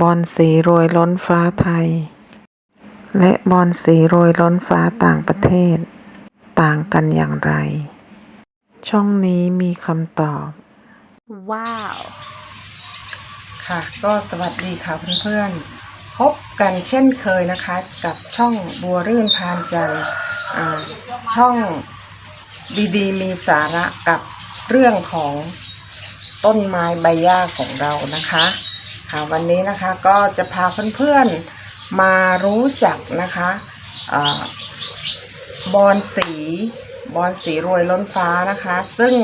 บอลสีโรยล้นฟ้าไทย และบอลสีโรยล้นฟ้าต่างประเทศ ต่างกันอย่างไร ช่องนี้มีคำตอบ Wow. ค่ะ ก็สวัสดีค่ะเพื่อนๆ พบกันเช่นเคยนะคะ กับช่องบัวรื่นพานจันทร์อ่าช่องดีๆ มีสาระกับเรื่องของต้นไม้ใบหญ้าของเรานะคะ ค่ะวันนี้นะคะก็จะพาเพื่อนๆมารู้จักนะคะอบอนสีบอนสีรวยล้นฟ้านะคะ ซึ่ง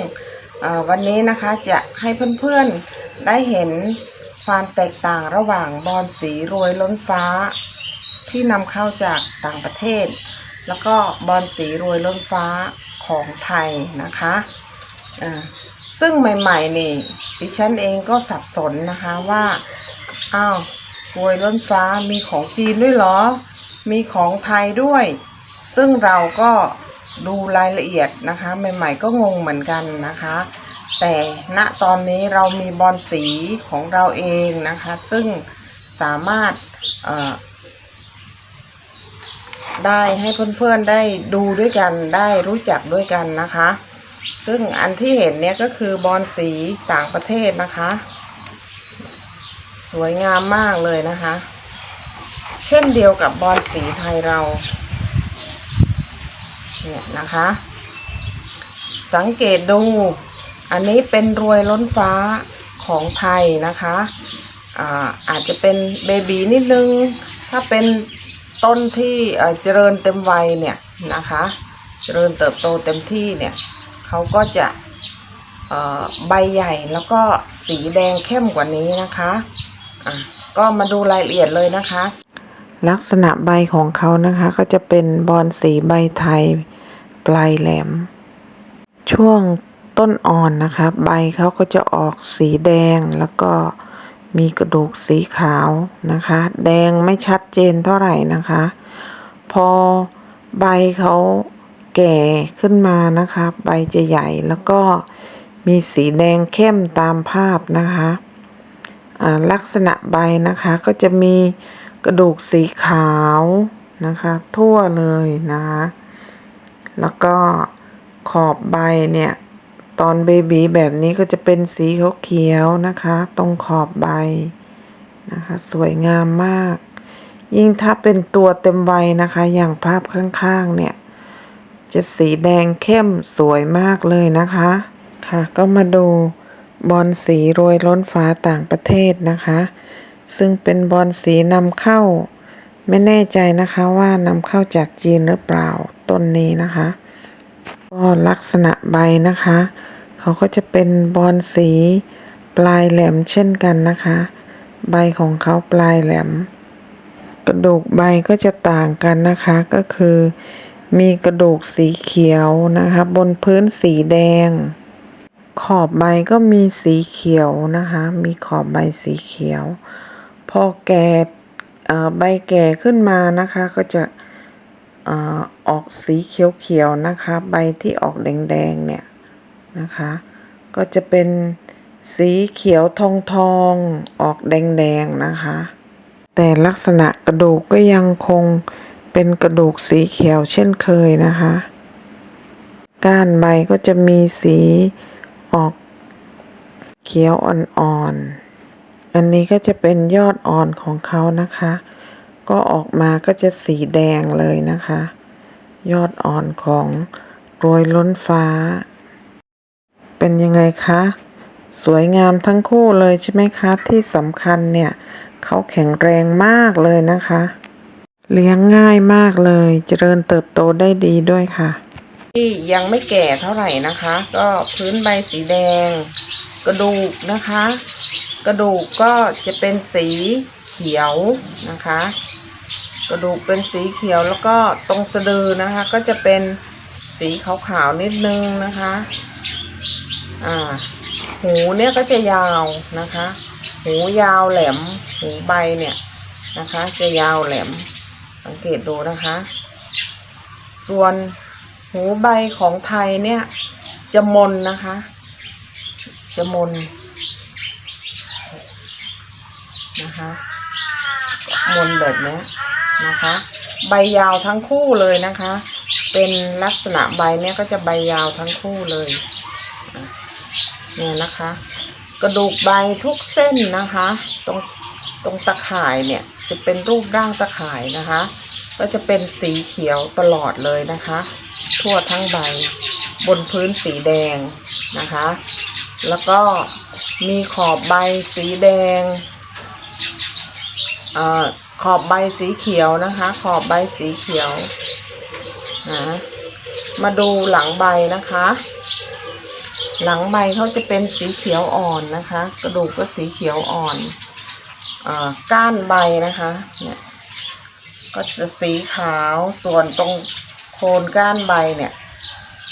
วันนี้นะคะจะให้เพื่อนๆได้เห็นความแตกต่างระหว่างบอนสีรวยล้นฟ้า ที่นำเข้าจากต่างประเทศ แล้วก็บอนสีรวยล้นฟ้าของไทยนะคะอ่า ซึ่งใหม่ๆนี่ดิฉันเองก็สับสนนะคะว่าอ้าวรวยล้นฟ้ามีของจีนด้วยเหรอ มีของไทยด้วย ซึ่งเราก็ดูรายละเอียดนะคะ ใหม่ๆก็งงเหมือนกันนะคะ แต่ณตอนนี้เรามีบอลสีของเราเองนะคะ ซึ่งสามารถได้ให้เพื่อนๆได้ดูด้วยกันได้รู้จักด้วยกันนะคะ ซึ่งอันที่เห็นเนี่ยก็คือบอลสีต่างประเทศนะคะ สวยงามมากเลยนะคะ เช่นเดียวกับบอลสีไทยเรา เนี่ยนะคะ สังเกตดู อันนี้เป็นรวยล้นฟ้าของไทยนะคะอ่าอาจจะเป็นเบบีนิดนึง ถ้าเป็นต้นที่เอ่อเจริญเต็มวัยเนี่ยนะคะ เจริญเติบโตเต็มที่เนี่ย เขาก็จะใบใหญ่แล้วก็สีแดงเข้มกว่านี้นะคะะก็มาดูรายละเอียดเลยนะคะ ลักษณะใบของเขานะคะก็จะเป็นบอนสีใบไทยปลายแหลม ช่วงต้นอ่อนนะคะ ใบเขาก็จะออกสีแดงแล้วก็มีกระดูกสีขาวนะคะ แดงไม่ชัดเจนเท่าไหร่นะคะ พอใบเขา แก่ขึ้นมานะคะใบจะใหญ่แล้วก็มีสีแดงเข้มตามภาพนะคะลักษณะใบนะคะก็จะมีกระดูกสีขาวนะคะทั่วเลยนะคะแล้วก็ขอบใบเนี่ยตอนเบบีแบบนี้ก็จะเป็นสีเขียวๆนะคะ ตรงขอบใบนะคะสวยงามมาก ยิ่งถ้าเป็นตัวเต็มวัยนะคะ อย่างภาพข้างๆเนี่ย จะสีแดงเข้มสวยมากเลยนะคะ ค่ะก็มาดูบอลสีโรยล้นฟ้าต่างประเทศนะคะ ซึ่งเป็นบอลสีนำเข้า ไม่แน่ใจนะคะว่านำเข้าจากจีนหรือเปล่าต้นนี้นะคะ ก็ลักษณะใบนะคะ เขาก็จะเป็นบอลสีปลายแหลมเช่นกันนะคะ ใบของเขาปลายแหลม กระดูกใบก็จะต่างกันนะคะก็คือ มีกระดูกสีเขียวนะคะบนพื้นสีแดง ขอบใบก็มีสีเขียวนะคะ มีขอบใบสีเขียว พอแก่ใบแก่ขึ้นมานะคะก็จะอออกสีเขียวๆนะคะ ใบที่ออกแดงๆเนี่ยนะคะ ก็จะเป็นสีเขียวทองทองๆออกแดงๆนะคะ แต่ลักษณะกระดูกก็ยังคง เป็นกระดูกสีเขียวเช่นเคยนะคะ ก้านใบก็จะมีสีออกเขียวอ่อนๆ อันนี้ก็จะเป็นยอดอ่อนของเขานะคะ ก็ออกมาก็จะสีแดงเลยนะคะ ยอดอ่อนของโรยล้นฟ้า เป็นยังไงคะ สวยงามทั้งคู่เลยใช่ไหมคะ ที่สำคัญเนี่ย เขาแข็งแรงมากเลยนะคะ เลี้ยงง่ายมากเลย เจริญเติบโตได้ดีด้วยค่ะ ที่ยังไม่แก่เท่าไหร่นะคะ ก็พื้นใบสีแดง กระดูกนะคะ กระดูกก็จะเป็นสีเขียวนะคะ กระดูกเป็นสีเขียวแล้วก็ตรงสะดือนะคะ ก็จะเป็นสีขาวๆนิดนึงนะคะอ่าหูเนี่ยก็จะยาวนะคะ หูยาวแหลม หูใบเนี่ยนะคะ จะยาวแหลม สังเกตดูนะคะ ส่วนหูใบของไทยเนี่ย จะมนนะคะ จะมนนะคะมนแบบนี้นะคะ ใบยาวทั้งคู่เลยนะคะ เป็นลักษณะใบเนี้ยก็จะใบยาวทั้งคู่เลยเนี่ยนะคะ กระดูกใบทุกเส้นนะคะ ตรงตรงตะข่ายเนี่ย จะเป็นรูปร่างตะข่ายนะคะ ก็จะเป็นสีเขียวตลอดเลยนะคะ ทั่วทั้งใบบนพื้นสีแดงนะคะ แล้วก็มีขอบใบสีแดงอขอบใบสีเขียวนะคะ ขอบใบสีเขียวนะมาดูหลังใบนะคะ หลังใบเขาจะเป็นสีเขียวอ่อนนะคะ กระดูกก็สีเขียวอ่อน ก้านใบนะคะ เนี่ย ก็จะสีขาวส่วนตรงโคนก้านใบเนี่ย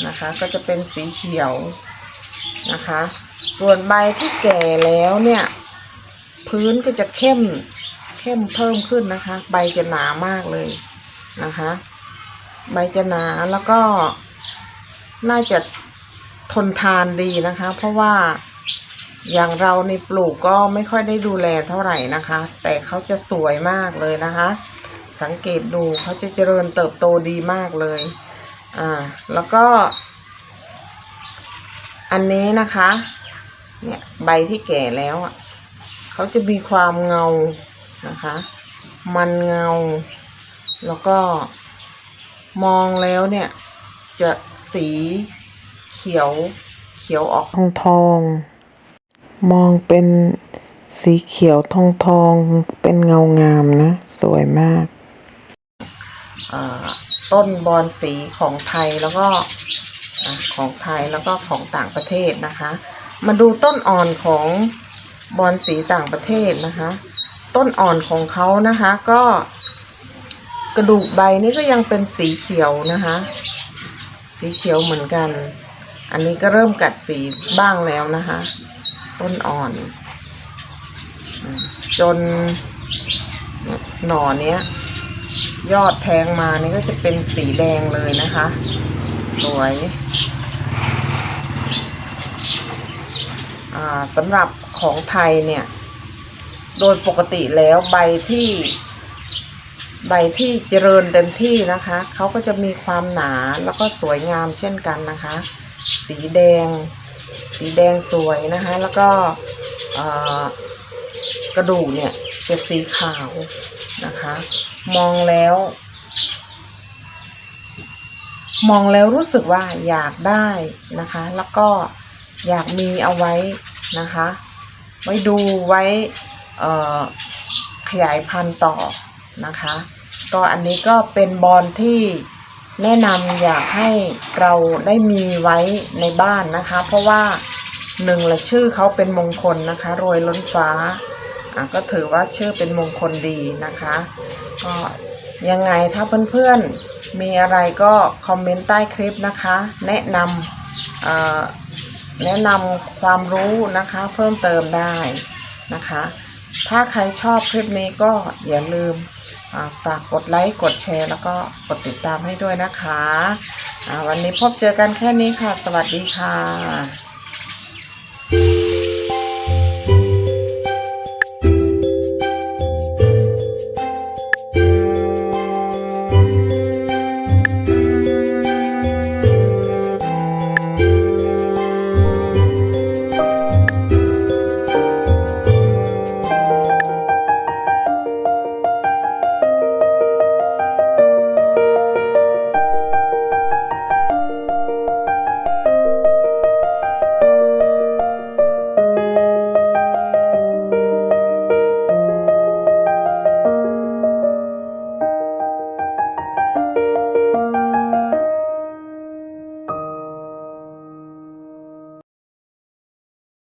นะคะ ก็จะเป็นสีเขียวนะคะ ส่วนใบที่แก่แล้วเนี่ย พื้นก็จะเข้มเข้มเพิ่มขึ้นนะคะ ใบจะหนามากเลยนะคะ ใบจะหนาแล้วก็น่าจะทนทานดีนะคะ เพราะว่า อย่างเราในปลูกก็ไม่ค่อยได้ดูแลเท่าไหร่นะคะ แต่เขาจะสวยมากเลยนะคะ สังเกตดูเขาจะเจริญเติบโตดีมากเลย อ่า แล้วก็ อันนี้นะคะ เนี่ยใบที่แก่แล้วอะเขาจะมีความเงานะคะ มันเงา แล้วก็มองแล้วเนี่ย จะสีเขียวเขียวออกทองทอง มองเป็นสีเขียวทองทองๆเป็นเงางามนะ สวยมาก ต้นบอนสีของไทยแล้วก็ของไทยแล้วก็ของต่างประเทศนะคะ มาดูต้นอ่อนของบอนสีต่างประเทศนะคะ ต้นอ่อนของเขานะคะก็กระดูกใบนี่ก็ยังเป็นสีเขียวนะคะ สีเขียวเหมือนกัน อันนี้ก็เริ่มกัดสีบ้างแล้วนะคะ ต้นอ่อน จนหน่อเนี้ย ยอดแทงมานี่ก็จะเป็นสีแดงเลยนะคะ สวยสำหรับของไทยเนี่ย โดยปกติแล้วใบที่ ใบที่เจริญเต็มที่นะคะ เขาก็จะมีความหนาแล้วก็สวยงามเช่นกันนะคะ สีแดง สีแดงสวยนะคะ แล้วก็กระดูกเนี่ยจะสีขาวนะคะ มองแล้ว มองแล้วรู้สึกว่าอยากได้นะคะ แล้วก็อยากมีเอาไว้นะคะ ไว้ดูไว้ขยายพันธุ์ต่อนะคะ ก็อันนี้ก็เป็นบอลที่ แนะนำอยากให้เราได้มีไว้ในบ้านนะคะ เพราะว่าหนึ่งละชื่อเขาเป็นมงคลนะคะ รวยล้นฟ้าอะก็ถือว่าชื่อเป็นมงคลดีนะคะ ก็ยังไงถ้าเพื่อนๆมีอะไรก็คอมเมนต์ใต้คลิปนะคะ แนะนำแนะนำความรู้นะคะ เพิ่มเติมได้นะคะ ถ้าใครชอบคลิปนี้ก็อย่าลืม ฝากกดไลค์กดแชร์ แล้วก็กดติดตามให้ด้วยนะคะ วันนี้พบเจอกันแค่นี้ค่ะ สวัสดีค่ะ